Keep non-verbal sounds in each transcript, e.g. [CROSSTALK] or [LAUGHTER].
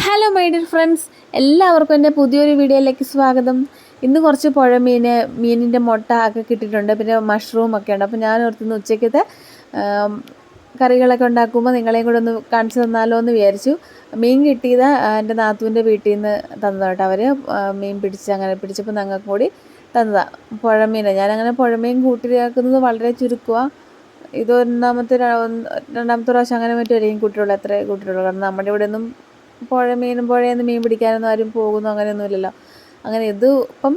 Hello my dear friends എല്ലാവർക്കും എന്റെ പുതിയൊരു വീഡിയോയിലേക്ക് സ്വാഗതം. ഇന്ന് കുറച്ച് പുഴമീൻ മീനിന്റെ മുട്ട ഒക്കെ കിട്ടിയിട്ടുണ്ട്. പിന്നെ മഷ്റൂം ഒക്കെ ഉണ്ട്. അപ്പോൾ ഞാൻ ഓർത്തുനിന്ന് ഉച്ചയ്ക്കത്തെ കറികളൊക്കെ ഉണ്ടാക്കുമ്പോൾ നിങ്ങളെയും കൂടെ ഒന്ന് കാണിച്ചു തന്നാലോ എന്ന് വിചാരിച്ചു. മീൻ കിട്ടിയത് എന്റെ നാത്തുവിന്റെ വീട്ടിൽ നിന്ന് തന്നതാട്ടോ അവർ മീൻ പിടിച്ച് അങ്ങനെ പിടിച്ചപ്പോൾ ഞങ്ങൾക്ക് കൂടി തന്നതാണ് പുഴമീൻ. ഞാനങ്ങനെ പുഴമീൻ കൂട്ടിയാക്കുന്നത് വളരെ ചുരുക്കുക ഇത് ഒന്നാമത്തെ രണ്ടാമത്തെ പ്രാവശ്യം അങ്ങനെ മറ്റുമായിരിക്കും കൂട്ടിയുള്ളൂ അത്രേ കൂട്ടിയുള്ളൂ കാരണം നമ്മുടെ ഇവിടെ ഒന്നും പുഴ മീനും പുഴയിൽ നിന്ന് മീൻ പിടിക്കാനൊന്നും ആരും പോകുന്നു അങ്ങനെയൊന്നും ഇല്ലല്ലോ. അങ്ങനെ ഇത് ഇപ്പം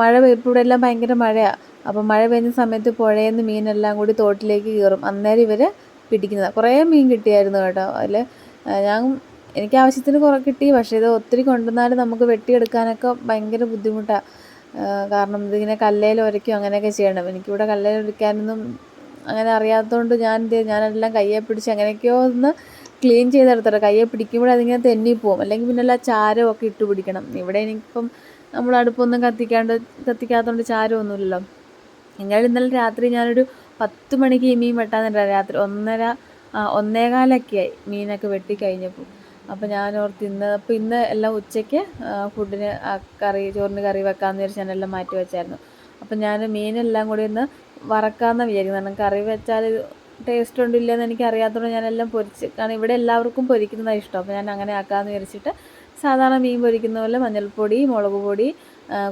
മഴ ഇവിടെ എല്ലാം ഭയങ്കര മഴയാണ് അപ്പം മഴ പെയ്യുന്ന സമയത്ത് പുഴയിൽ നിന്ന് മീനെല്ലാം കൂടി തോട്ടിലേക്ക് കയറും. അന്നേരം ഇവർ പിടിക്കുന്നത്. കുറേ മീൻ കിട്ടിയായിരുന്നു കേട്ടോ. അതിൽ ഞാൻ എനിക്ക് ആവശ്യത്തിന് കുറേ കിട്ടി. പക്ഷേ ഇത് ഒത്തിരി കൊണ്ടുവന്നാലും നമുക്ക് വെട്ടിയെടുക്കാനൊക്കെ ഭയങ്കര ബുദ്ധിമുട്ടാണ് കാരണം ഇതിങ്ങനെ കല്ലയിൽ ഉരയ്ക്കും അങ്ങനെയൊക്കെ ചെയ്യണം. എനിക്കിവിടെ കല്ലയിൽ ഉരയ്ക്കാനൊന്നും അങ്ങനെ അറിയാത്തതുകൊണ്ട് ഞാൻ എന്ത് ഞാനെല്ലാം കയ്യെ പിടിച്ച് അങ്ങനെയൊക്കെയോ ഒന്ന് ക്ലീൻ ചെയ്തെടുത്തിട്ട് കയ്യെ പിടിക്കുമ്പോൾ അതിങ്ങനെ തെന്നിപ്പോവും. അല്ലെങ്കിൽ പിന്നെ എല്ലാ ചാരമൊക്കെ ഇട്ട് പിടിക്കണം. ഇവിടെ എനിക്കിപ്പം നമ്മൾ അടുപ്പൊന്നും കത്തിക്കാണ്ട് കത്തിക്കാത്തതുകൊണ്ട് ചാരമൊന്നുമില്ലല്ലോ. എന്നാലും ഇന്നലെ രാത്രി ഞാനൊരു പത്ത് മണിക്ക് ഈ മീൻ വെട്ടാൻ നേരം രാത്രി ഒന്നര ഒന്നേകാലൊക്കെയായി മീനൊക്കെ വെട്ടി കഴിഞ്ഞപ്പോൾ അപ്പോൾ ഞാൻ ഓർത്ത് ഇന്ന് അപ്പോൾ ഇന്ന് എല്ലാം ഉച്ചയ്ക്ക് ഫുഡിന് കറി ചോറിന് കറി വെക്കാമെന്ന് വിചാരിച്ച് ഞാനെല്ലാം മാറ്റി വെച്ചായിരുന്നു. അപ്പം ഞാൻ മീനെല്ലാം കൂടി ഒന്ന് വറക്കാമെന്ന് വിചാരിക്കുന്നു കാരണം കറി വെച്ചാൽ ടേസ്റ്റ് ഉണ്ടില്ലെന്ന് എനിക്ക് അറിയാത്തതുകൊണ്ട് ഞാനെല്ലാം പൊരിച്ച് കാരണം ഇവിടെ എല്ലാവർക്കും പൊരിക്കുന്നതാണ് ഇഷ്ടം. അപ്പോൾ ഞാൻ അങ്ങനെ ആക്കാമെന്ന് വിചാരിച്ചിട്ട് സാധാരണ മീൻ പൊരിക്കുന്ന പോലെ മഞ്ഞൾപ്പൊടി മുളക് പൊടി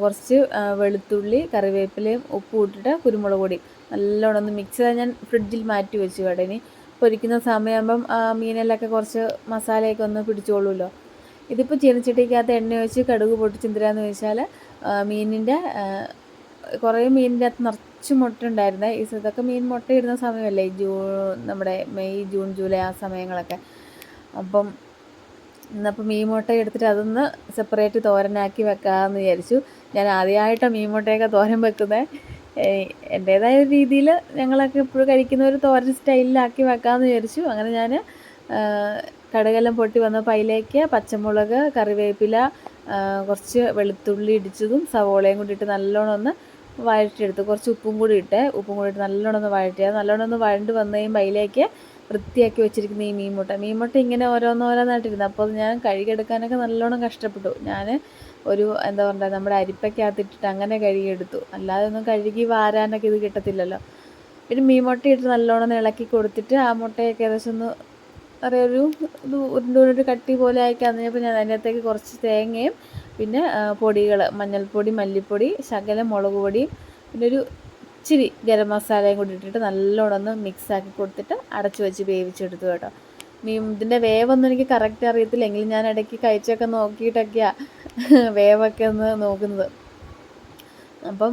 കുറച്ച് വെളുത്തുള്ളി കറിവേപ്പിലയും ഉപ്പും ഇട്ടിട്ട് കുരുമുളക് പൊടി. നല്ലോണം ഒന്ന് മിക്സ് ചെയ്താൽ ഞാൻ ഫ്രിഡ്ജിൽ മാറ്റി വെച്ചു കേട്ടോ. ഇനി പൊരിക്കുന്ന സമയമാകുമ്പം ആ മീനിലൊക്കെ കുറച്ച് മസാലയൊക്കെ ഒന്ന് പിടിച്ചോളൂല്ലോ. ഇതിപ്പോൾ ചീനച്ചട്ടിക്കകത്ത് എണ്ണ ഒഴിച്ച് കടുക് പൊട്ടിച്ചെന്തിരാന്ന് ചോദിച്ചാൽ മീനിന്റെ കുറേ മീനിന്റെ അകത്ത് നിറച്ച് മുട്ട ഉണ്ടായിരുന്നേ. ഈ സമയത്തൊക്കെ മീൻ മുട്ട ഇടുന്ന സമയമല്ലേ? ജൂൺ നമ്മുടെ മെയ് ജൂൺ ജൂലൈ ആ സമയങ്ങളൊക്കെ. അപ്പം ഇന്നപ്പോൾ മീൻ മുട്ട എടുത്തിട്ട് അതൊന്ന് സെപ്പറേറ്റ് തോരനാക്കി വെക്കാമെന്ന് വിചാരിച്ചു. ഞാൻ ആദ്യമായിട്ടാണ് മീൻ മുട്ടയൊക്കെ തോരൻ വെക്കുന്നത് എന്റേതായ രീതിയിൽ ഞങ്ങളൊക്കെ ഇപ്പോഴും കഴിക്കുന്ന ഒരു തോരൻ സ്റ്റൈലിലാക്കി വെക്കാമെന്ന് വിചാരിച്ചു. അങ്ങനെ ഞാൻ കടകെല്ലാം പൊട്ടി വന്നപ്പോൾ അതിലേക്ക് പച്ചമുളക് കറിവേപ്പില കുറച്ച് വെളുത്തുള്ളി ഇടിച്ചതും സവോളയും കൂടി ഇട്ട് നല്ലോണം ഒന്ന് വഴറ്റിയെടുത്തു. കുറച്ച് ഉപ്പും കൂടി ഇട്ട് ഉപ്പും കൂടി ഇട്ട് നല്ലോണം ഒന്ന് വഴറ്റിയത് നല്ലോണം ഒന്ന് വഴണ്ട് വന്നു കഴിയുമ്പോൾ അതിലേക്ക് വൃത്തിയാക്കി വെച്ചിരിക്കുന്ന ഈ മീൻമുട്ട. മീൻമുട്ട ഇങ്ങനെ ഓരോന്നോരോന്നായിട്ടിരുന്നു. അപ്പോൾ ഞാൻ കഴുകിയെടുക്കാനൊക്കെ നല്ലോണം കഷ്ടപ്പെട്ടു. ഞാൻ ഒരു എന്താ പറയുക നമ്മുടെ അരിപ്പയ്ക്കകത്തിട്ടിട്ട് അങ്ങനെ കഴുകിയെടുത്തു. അല്ലാതെ ഒന്നും കഴുകി വാരാനൊക്കെ ഇത് കിട്ടത്തില്ലല്ലോ. പിന്നെ മീൻമുട്ട ഇട്ട് നല്ലോണം ഇളക്കി കൊടുത്തിട്ട് ആ മുട്ടയൊക്കെ ഏകദേശം ഒന്ന് അറിയൊരു ഇത് ഉരുണ്ട് ഉരുണ്ട് കട്ടി പോലെ ആയി ഞാൻ അതിനകത്തേക്ക് കുറച്ച് തേങ്ങയും പിന്നെ പൊടികൾ മഞ്ഞൾപ്പൊടി മല്ലിപ്പൊടി ശകലം മുളക് പൊടിയും പിന്നെ ഒരു ഇച്ചിരി ഗരം മസാലയും കൂടി ഇട്ടിട്ട് നല്ലോണം ഒന്ന് മിക്സ് ആക്കി കൊടുത്തിട്ട് അടച്ചു വെച്ച് വേവിച്ചെടുത്തു കേട്ടോ. മീൻ ഇതിന്റെ വേവൊന്നും എനിക്ക് കറക്റ്റ് അറിയത്തില്ല. എങ്കിലും ഞാൻ ഇടയ്ക്ക് കഴിച്ചൊക്കെ നോക്കിയിട്ടൊക്കെയാണ് [LAUGHS] വേവൊക്കെ ഒന്ന് നോക്കുന്നത്. അപ്പം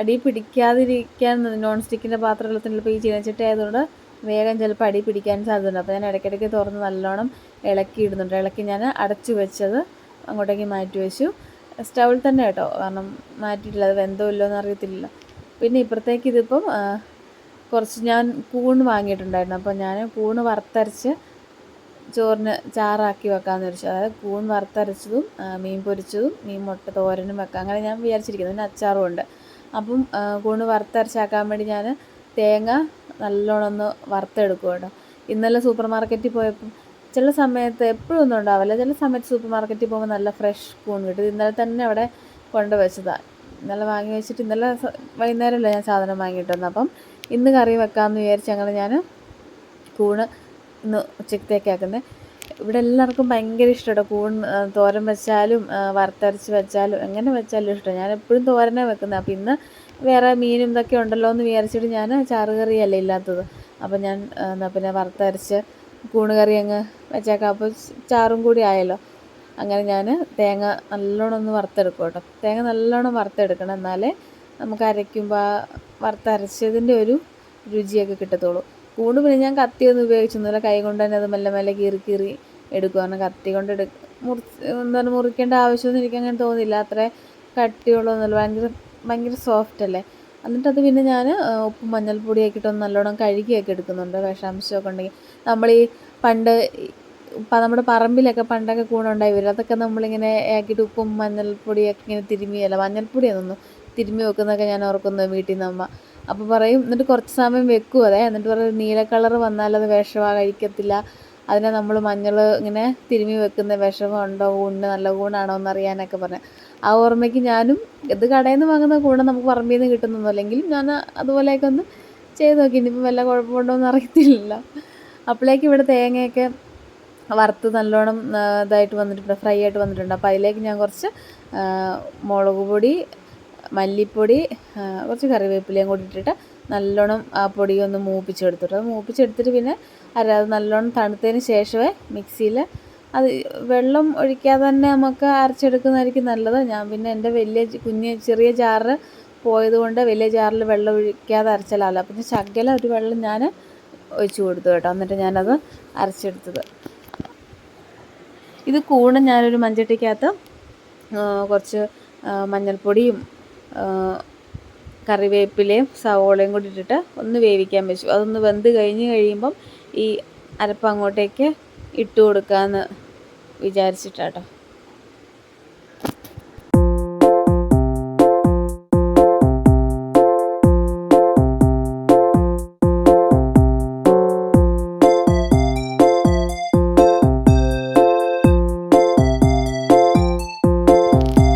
അടി പിടിക്കാതിരിക്കാൻ നോൺ സ്റ്റിക്കിന്റെ പാത്രത്തിൽ ഇപ്പോൾ ഈ ചീനച്ചട്ടി ആയതുകൊണ്ട് വേഗം ചിലപ്പോൾ അടി പിടിക്കാൻ സാധ്യതയുണ്ട്. അപ്പോൾ ഞാൻ ഇടയ്ക്കിടയ്ക്ക് തുറന്ന് നല്ലോണം ഇളക്കി ഇടുന്നുണ്ട് ഇളക്കി ഞാൻ അടച്ചു വെച്ചത് അങ്ങോട്ടേക്ക് മാറ്റി വെച്ചു. സ്റ്റൗവിൽ തന്നെ കേട്ടോ. കാരണം മാറ്റിയിട്ടില്ല. അത് വെന്തോ ഇല്ലോ എന്ന് അറിയത്തില്ല പിന്നെ ഇപ്പുറത്തേക്ക് ഇതിപ്പം കുറച്ച് ഞാൻ കൂണ് വാങ്ങിയിട്ടുണ്ടായിരുന്നു. അപ്പോൾ ഞാൻ കൂണ് വറുത്തരച്ച് ചോറിന് ചാറാക്കി വെക്കാമെന്ന് വിചാരിച്ചു. അതായത് കൂൺ വറുത്തരച്ചതും മീൻ പൊരിച്ചതും മീൻ മുട്ട തോരനും വെക്കാം അങ്ങനെ ഞാൻ വിചാരിച്ചിരിക്കുന്നു. പിന്നെ അച്ചാറും ഉണ്ട്. അപ്പം കൂണ് വറുത്തരച്ചാക്കാൻ വേണ്ടി ഞാൻ തേങ്ങ നല്ലോണം ഒന്ന് വറുത്തെടുക്കും കേട്ടോ. ഇന്നലെ സൂപ്പർ മാർക്കറ്റിൽ പോയപ്പം ചില സമയത്ത് എപ്പോഴും ഒന്നും ഉണ്ടാവില്ല. ചില സമയത്ത് സൂപ്പർ മാർക്കറ്റിൽ പോകുമ്പോൾ നല്ല ഫ്രഷ് കൂൺ കിട്ടും. ഇന്നലെ തന്നെ അവിടെ കൊണ്ട് വെച്ചതാണ് ഇന്നലെ വാങ്ങി വെച്ചിട്ട് ഇന്നലെ വൈകുന്നേരമല്ല ഞാൻ സാധനം വാങ്ങിയിട്ട് വന്നത് അപ്പം ഇന്ന് കറി വെക്കാമെന്ന് വിചാരിച്ച് അങ്ങനെ ഞാൻ കൂണ് ഇന്ന് ഉച്ചക്കത്തേക്ക് ആക്കുന്നത് ഇവിടെ എല്ലാവർക്കും ഭയങ്കര ഇഷ്ടമാണ് കൂൺ തോരൻ വെച്ചാലും വറുത്തരച്ച് വെച്ചാലും എങ്ങനെ വെച്ചാലും ഇഷ്ടമാണ് ഞാൻ എപ്പോഴും തോരനെ വെക്കുന്നത് അപ്പം ഇന്ന് വേറെ മീനും ഇതൊക്കെ ഉണ്ടല്ലോ എന്ന് വിചാരിച്ചിട്ട് ഞാൻ ചാറുകറിയല്ല ഇല്ലാത്തത്. അപ്പം ഞാൻ എന്നാൽ പിന്നെ വറുത്തരച്ച് കൂണ് കറി അങ്ങ് വെച്ചേക്കാം. അപ്പോൾ ചാറും കൂടി ആയല്ലോ. അങ്ങനെ ഞാൻ തേങ്ങ നല്ലോണം ഒന്ന് വറുത്തെടുക്കും കേട്ടോ. തേങ്ങ നല്ലോണം വറുത്തെടുക്കണം. എന്നാലേ നമുക്ക് അരയ്ക്കുമ്പോൾ വറുത്തരച്ചതിന്റെ ഒരു രുചിയൊക്കെ കിട്ടത്തുള്ളൂ. കൂണ് പിന്നെ ഞാൻ കത്തിയൊന്നും ഉപയോഗിച്ചൊന്നുമില്ല കൈ കൊണ്ട് തന്നെ അത് മെല്ലെ മെല്ലെ കീറി കീറി എടുക്കും. കാരണം കത്തി കൊണ്ട് എടു മുറി എന്താണ് മുറിക്കേണ്ട ആവശ്യമൊന്നും എനിക്ക് അങ്ങനെ തോന്നില്ല അത്ര കട്ടിയുള്ളതൊന്നുമില്ല ഭയങ്കര ഭയങ്കര സോഫ്റ്റ് അല്ലേ? എന്നിട്ടത് പിന്നെ ഞാൻ ഉപ്പും മഞ്ഞൾപ്പൊടിയൊക്കെ ഇട്ടൊന്ന് നല്ലോണം കഴുകിയൊക്കെ എടുക്കുന്നുണ്ട്. വിഷാംശമൊക്കെ ഉണ്ടെങ്കിൽ. നമ്മൾ ഈ പണ്ട് നമ്മുടെ പറമ്പിലൊക്കെ പണ്ടൊക്കെ കൂണുണ്ടായി വരും അതൊക്കെ നമ്മളിങ്ങനെ ആക്കിയിട്ട് ഉപ്പും മഞ്ഞൾപ്പൊടിയൊക്കെ ഇങ്ങനെ തിരുമിയല്ല മഞ്ഞൾപ്പൊടിയാണെന്നു തിരുമ്മി വെക്കുന്നതൊക്കെ ഞാൻ ഓർക്കുന്നു വീട്ടിൽ നിന്ന് അമ്മ അപ്പോൾ പറയും എന്നിട്ട് കുറച്ച് സമയം വെക്കും അതെ. എന്നിട്ട് പറയും നീല കളർ വന്നാൽ അത് വിഷമാണ് കഴിക്കത്തില്ല. അതിനെ നമ്മൾ മഞ്ഞൾ ഇങ്ങനെ തിരുമ്മി വെക്കുന്ന വിഷമമുണ്ടോ ഊണിന് നല്ല ഊണാണോ എന്നറിയാനൊക്കെ പറഞ്ഞു. ആ ഓർമ്മയ്ക്ക് ഞാനും ഇത് കടയിൽ നിന്ന് വാങ്ങുന്ന കൂടെ നമുക്ക് പറമ്പിൽ നിന്ന് കിട്ടുന്നതല്ലെങ്കിലും ഞാൻ അതുപോലെയൊക്കെ ഒന്ന് ചെയ്ത് നോക്കി. ഇനിയിപ്പോൾ വല്ല കുഴപ്പമുണ്ടോ എന്ന് അറിയത്തില്ല അപ്പോഴേക്കും ഇവിടെ തേങ്ങയൊക്കെ വറുത്ത് നല്ലോണം ഇതായിട്ട് വന്നിട്ടുണ്ട് ഫ്രൈ ആയിട്ട് വന്നിട്ടുണ്ട്. അപ്പോൾ അതിലേക്ക് ഞാൻ കുറച്ച് മുളക് പൊടി മല്ലിപ്പൊടി കുറച്ച് കറിവേപ്പിലയും കൂടി ഇട്ടിട്ട് നല്ലോണം ആ പൊടി ഒന്ന് മൂപ്പിച്ചെടുത്തിട്ട് അത് മൂപ്പിച്ചെടുത്തിട്ട് പിന്നെ അര അത് നല്ലോണം തണുത്തതിന് ശേഷമേ മിക്സിയിൽ അത് വെള്ളം ഒഴിക്കാതെ തന്നെ നമുക്ക് അരച്ചെടുക്കുന്നതായിരിക്കും നല്ലത്. ഞാൻ പിന്നെ എന്റെ വലിയ കുഞ്ഞ് ചെറിയ ജാറ് പോയതുകൊണ്ട് വലിയ ജാറിൽ വെള്ളം ഒഴിക്കാതെ അരച്ചാലല്ല പിന്നെ ശകല ഒരു വെള്ളം ഞാൻ ഒഴിച്ചു കൊടുത്തു കേട്ടോ. എന്നിട്ട് ഞാനത് അരച്ചെടുത്തത്. ഇത് കൂണ് ഞാനൊരു മഞ്ചട്ടിക്കകത്ത് കുറച്ച് മഞ്ഞൾപ്പൊടിയും കറിവേപ്പിലയും സവോളയും കൂടി ഇട്ടിട്ട് ഒന്ന് വേവിക്കാൻ വെച്ചു. അതൊന്ന് വെന്ത് കഴിഞ്ഞ് കഴിയുമ്പം ഈ അരപ്പ് അങ്ങോട്ടേക്ക് ഇട്ട് കൊടുക്കാമെന്ന് വിചാരിച്ചിട്ടാട്ടോ.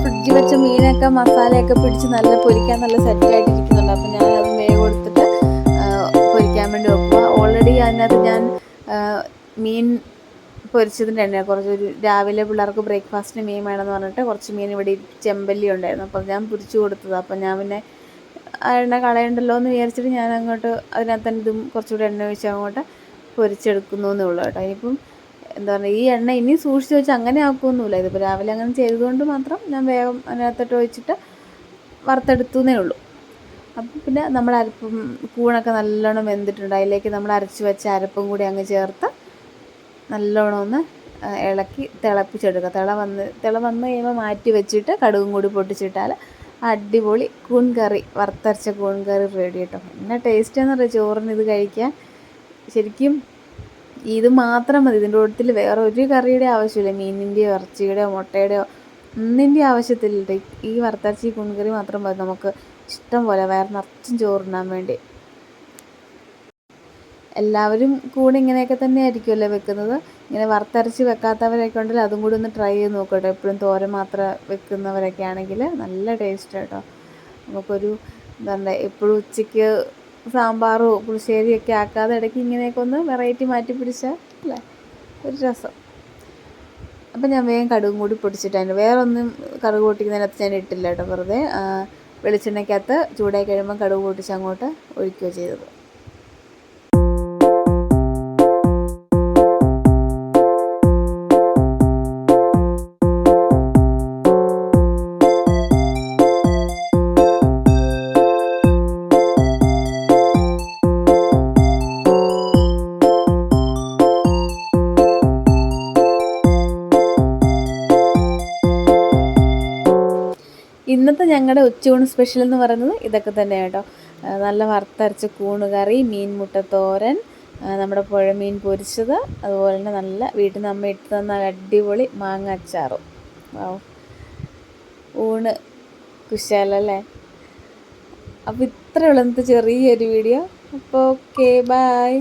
ഫ്രിഡ്ജിൽ വെച്ച മീനൊക്കെ മസാലയൊക്കെ പിടിച്ച് നല്ല പൊരിക്കാൻ നല്ല സെറ്റായിട്ട് ഇരിക്കുന്നുണ്ട്. അപ്പം ഞാൻ അത് വേഗം കൊടുത്തിട്ട് പൊരിക്കാൻ വേണ്ടി വെക്കുക. ഓൾറെഡി അതിനകത്ത് ഞാൻ മീൻ പൊരിച്ചതിന്റെ എണ്ണ കുറച്ച് ഒരു രാവിലെ പിള്ളേർക്ക് ബ്രേക്ക്ഫാസ്റ്റിന് മീൻ വേണമെന്ന് പറഞ്ഞിട്ട് കുറച്ച് മീൻ ഇവിടെ ചെമ്പല്ലി ഉണ്ടായിരുന്നു. അപ്പോൾ ഞാൻ പൊരിച്ചു കൊടുത്തത്. അപ്പം ഞാൻ പിന്നെ ആ എണ്ണ കളയണ്ടല്ലോ എന്ന് വിചാരിച്ചിട്ട് ഞാൻ അങ്ങോട്ട് അതിനകത്ത് തന്നെ ഇതും കുറച്ചുകൂടി എണ്ണ ഒഴിച്ച് അങ്ങോട്ട് പൊരിച്ചെടുക്കുന്നു എന്നേ ഉള്ളൂ കേട്ടോ. ഇപ്പം എന്താ പറയുക ഈ എണ്ണ ഇനി സൂക്ഷിച്ച് വെച്ച് അങ്ങനെ ആക്കുമൊന്നുമില്ല ഇതിപ്പോൾ രാവിലെ അങ്ങനെ ചെയ്തതുകൊണ്ട് മാത്രം ഞാൻ വേഗം അതിനകത്തോട്ട് ഒഴിച്ചിട്ട് വറുത്തെടുത്തു എന്നേ ഉള്ളൂ. അപ്പം പിന്നെ നമ്മൾ അരപ്പും കൂണൊക്കെ നല്ലോണം വെന്തിട്ടുണ്ട്. അതിലേക്ക് നമ്മൾ അരച്ച് വെച്ച അരപ്പും കൂടി അങ്ങ് ചേർത്ത് നല്ലോണം ഒന്ന് ഇളക്കി തിളപ്പിച്ചെടുക്കുക. തിള വന്ന് തിള വന്ന് കഴിയുമ്പോൾ മാറ്റി വെച്ചിട്ട് കടുകും കൂടി പൊട്ടിച്ചിട്ടാൽ അടിപൊളി കൂൺ കറി വറുത്തരച്ച കൂൺ കറി റെഡി കേട്ടോ. എന്നാ ടേസ്റ്റ് എന്ന് പറയുക ചോറിന് ഇത് കഴിക്കാൻ ശരിക്കും ഇത് മാത്രം മതി. ഇതിന്റെ കൂട്ടത്തിൽ വേറെ ഒരു കറിയുടെ ആവശ്യമില്ല. മീനിന്റെയോ ഇറച്ചിയുടെയോ മുട്ടയുടെയോ ഒന്നിന്റെ ആവശ്യത്തില്ല ഈ വറുത്തരച്ചി കുൺകറി മാത്രം മതി. നമുക്ക് ഇഷ്ടം പോലെ വേറെ നിറച്ചും ചോറുണ്ണാൻ വേണ്ടി. എല്ലാവരും കൂടെ ഇങ്ങനെയൊക്കെ തന്നെ ആയിരിക്കുമല്ലോ വെക്കുന്നത്? ഇങ്ങനെ വറുത്തരച്ച് വെക്കാത്തവരൊക്കെ ഉണ്ടെങ്കിൽ അതും കൂടി ഒന്ന് ട്രൈ ചെയ്ത് നോക്കട്ടെ. എപ്പോഴും തോര മാത്രം വെക്കുന്നവരൊക്കെ ആണെങ്കിൽ നല്ല ടേസ്റ്റ് കേട്ടോ നമുക്കൊരു എന്താ എപ്പോഴും ഉച്ചയ്ക്ക് സാമ്പാറോ പുളിശ്ശേരിയൊക്കെ ആക്കാതെ ഇടയ്ക്ക് ഇങ്ങനെയൊക്കെ ഒന്ന് വെറൈറ്റി മാറ്റി പിടിച്ചാൽ അല്ലേ? ഒരു രസം. അപ്പം ഞാൻ വേഗം കടുകും കൂടി പൊടിച്ചിട്ട് അതിന് വേറെ ഒന്നും കടുക് പൊട്ടിക്കുന്നതിനകത്ത് ഞാൻ ഇട്ടില്ല കേട്ടോ വെറുതെ. വെളിച്ചെണ്ണയ്ക്കകത്ത് ചൂടായി കഴിയുമ്പോൾ കടുക് പൊട്ടിച്ച് അങ്ങോട്ട് ഒഴിക്കുകയോ ചെയ്തത്. ഞങ്ങളുടെ ഉച്ചയൂണ് സ്പെഷ്യൽ എന്ന് പറയുന്നത് ഇതൊക്കെ തന്നെ കേട്ടോ. നല്ല വറുത്തരച്ച കൂണുകറി മീൻ മുട്ടത്തോരൻ നമ്മുടെ പുഴമീൻ പൊരിച്ചത് അതുപോലെ തന്നെ നല്ല വീട്ടിൽ നിന്ന് അമ്മ ഇട്ട് തന്ന അടിപൊളി മാങ്ങ അച്ചാറും. ഊണ് കുശാലല്ലേ? അപ്പോൾ ഇത്രയുള്ള ചെറിയൊരു വീഡിയോ അപ്പോൾ ഓക്കെ ബായ്